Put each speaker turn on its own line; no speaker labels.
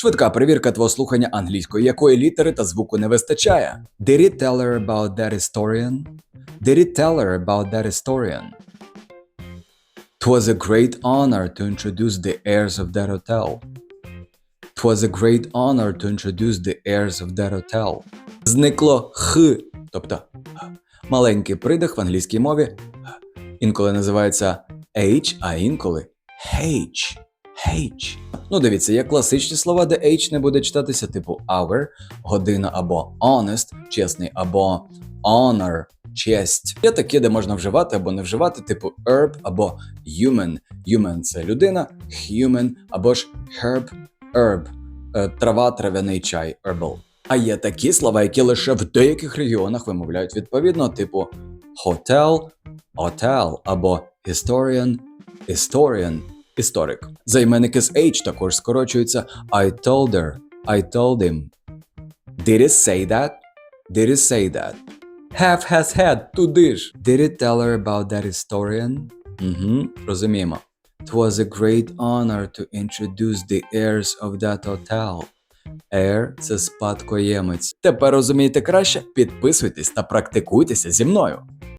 Швидка перевірка твого слухання англійської, якої літери та звуку не вистачає. Did he tell her about that historian? Did he tell her about that historian? Twas a great honor to introduce the heirs of that hotel. Twas a great honor to introduce the heirs of that hotel. Зникло х, тобто маленький придих в англійській мові інколи називається H, а інколи H. H. Ну, дивіться, є класичні слова, де H не буде читатися, типу hour, година або honest, чесний, або honor, честь. Є такі, де можна вживати або не вживати, типу herb або human. Human – це людина, human або ж herb, herb, е, трава, трав'яний чай, herbal. А є такі слова, які лише в деяких регіонах вимовляють відповідно, типу hotel, hotel або historian, historian, історик. Займенники з H також скорочуються I told her, I told him. Did it say that? Did it say that? Have has had, туди ж. Did it tell her about that historian? Угу, розуміємо. It was a great honor to introduce the heirs of that hotel. Heir – це спадкоємець. Тепер розумієте краще? Підписуйтесь та практикуйтеся зі мною.